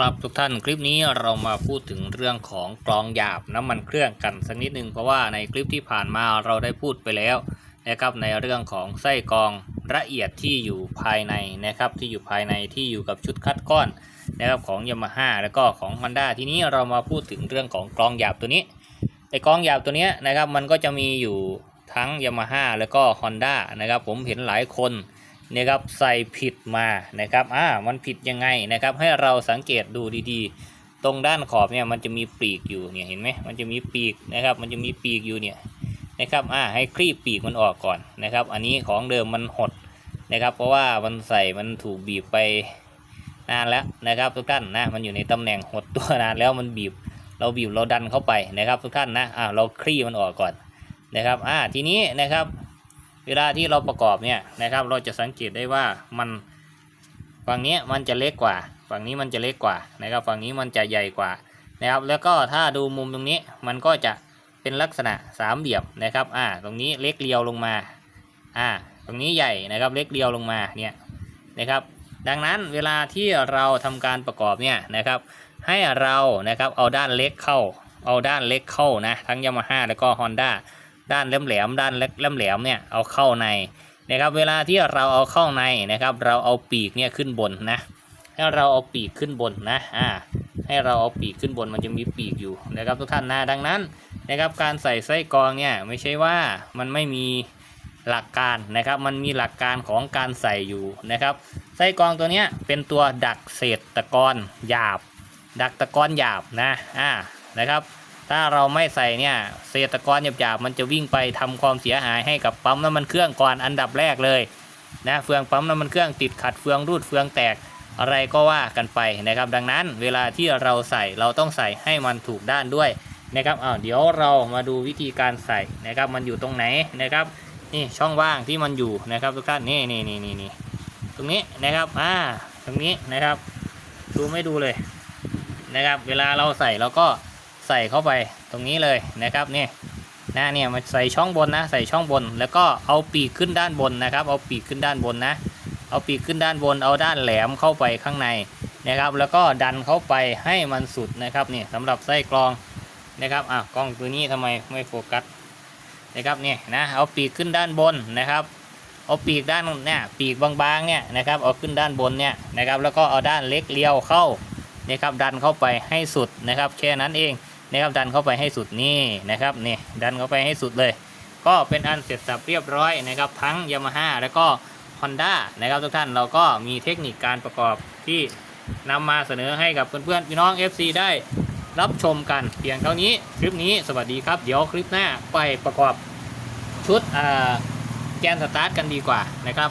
ครับทุกท่านคลิปนี้เรามาพูดถึงเรื่องของกรองหยาบน้ำมันเครื่องกันสักนิดนึงเพราะว่าในคลิปที่ผ่านมาเราได้พูดไปแล้วนะครับในเรื่องของไส้กรองละเอียดที่อยู่ภายในนะครับที่อยู่ภายในที่อยู่กับชุดคัดก้อนนะครับของยามาฮ่าแล้วก็ของ Honda ทีนี้เรามาพูดถึงเรื่องของกรองหยาบตัวนี้ไอ้กรองหยาบตัวเนี้ยนะครับมันก็จะมีอยู่ทั้งยามาฮ่าแล้วก็ Honda นะครับผมเห็นหลายคน นะครับใส่ผิดมานะครับอ่ามันผิดยังไงนะครับ ให้เราสังเกตดูดีๆ ตรงด้านขอบเนี่ยมันจะมีปีกอยู่เนี่ยเห็นไหมมันจะมีปีกนะครับ มันจะมีปีกอยู่เนี่ยนะครับอ่าให้คลี่ปีกมันออกก่อนนะครับ อันนี้ของเดิมมันหดนะครับ เพราะว่ามันใส่มันถูกบีบไปนานแล้วนะครับทุกท่านนะมันอยู่ในตำแหน่งหดตัวนานแล้วมันบีบเราบีบเราดันเข้าไปนะครับ ทุกท่านนะอ่าเราคลี่มันออกก่อนนะครับอ่าทีนี้นะครับ เวลาที่เราประกอบเนี่ยนะครับ เราจะสังเกตได้ว่ามันฝั่งนี้มันจะเล็กกว่า ฝั่งนี้มันจะเล็กกว่านะครับ ฝั่งนี้มันจะใหญ่กว่านะครับ แล้วก็ถ้าดูมุมตรงนี้มันก็จะเป็นลักษณะสามเหลี่ยมนะครับ อ่า ตรงนี้เล็กเรียวลงมา อ่า ตรงนี้ใหญ่นะครับ เล็กเรียวลงมาเนี่ยนะครับ ดังนั้นเวลาที่เราทำการประกอบเนี่ยนะครับ ให้เรานะครับเอาด้านเล็กเข้า เอาด้านเล็กเข้านะทั้งยามาฮ่าแล้วก็ Honda ด้า ด้านแหลมๆด้านเล็กแหลมๆเนี่ยเอาเข้าในนะครับเวลาที่เราเอาเข้าในนะครับ เราเอาปีกเนี่ยขึ้นบนนะให้เราเอาปีกขึ้นบนนะอ่าให้เราเอาปีกขึ้นบนมันจะมีปีกอยู่นะครับทุกท่านนะดังนั้นนะครับการใส่ไส้กรองเนี่ยไม่ใช่ว่ามันไม่มีหลักการนะครับ มันมีหลักการของการใส่อยู่นะครับ ไส้กรองตัวเนี้ยเป็นตัวดักเศษตะกอนหยาบ ดักตะกอนหยาบนะอ่านะครับ ถ้าเราไม่ใส่เนี่ยเศษตะกอนหยาบๆมันจะวิ่งไปทำความเสียหายให้กับปั๊มน้ำมันเครื่องก่อนอันดับแรกเลยนะเฟืองปั๊มน้ำมันเครื่องติดขัดเฟืองรูดเฟืองแตกอะไรก็ว่ากันไปนะครับ ดังนั้นเวลาที่เราใส่เราต้องใส่ให้มันถูกด้านด้วยนะครับอ้าวเดี๋ยวเรามาดูวิธีการใส่นะครับ มันอยู่ตรงไหนนะครับนี่ช่องว่างที่มันอยู่นะครับทุกท่านนี่นี่นี่นี่นี่ตรงนี้นะครับอ่าตรงนี้นะครับ ดูไม่ดูเลยนะครับ เวลาเราใส่เราก็ ใส่เข้าไปตรงนี้เลยนะครับนี่นะเนี่ยมาใส่ช่องบนนะใส่ช่องบน แล้วก็เอาปีกขึ้นด้านบนนะครับ เอาปีกขึ้นด้านบนนะ เอาปีกขึ้นด้านบน เอาด้านแหลมเข้าไปข้างในนะครับ แล้วก็ดันเข้าไปให้มันสุดนะครับนี่สำหรับไส้กรองนะครับอะกล้องตัวนี้ทำไมไม่โฟกัสนะครับเนี่ยนะเอาปีกขึ้นด้านบนนะครับ เอาปีกด้านเนี่ยปีกบางๆเนี่ยนะครับเอาขึ้นด้านบนเนี่ยนะครับแล้วก็เอาด้านเล็กเลี้ยวเข้านะครับดันเข้าไปให้สุดนะครับแค่นั้นเอง นะครับดันเข้าไปให้สุดนี่นะครับนี่ดันเข้าไปให้สุดเลย ก็เป็นอันเสร็จสับเรียบร้อยนะครับทั้ง Yamaha แล้วก็ Honda นะครับทุกท่านเราก็มีเทคนิคการประกอบที่นำมาเสนอให้กับเพื่อนๆพี่น้อง FC ได้รับชมกันเพียงเท่านี้คลิปนี้สวัสดีครับ เดี๋ยวคลิปหน้าไปประกอบชุดแกนสตาร์ทกันดีกว่านะครับ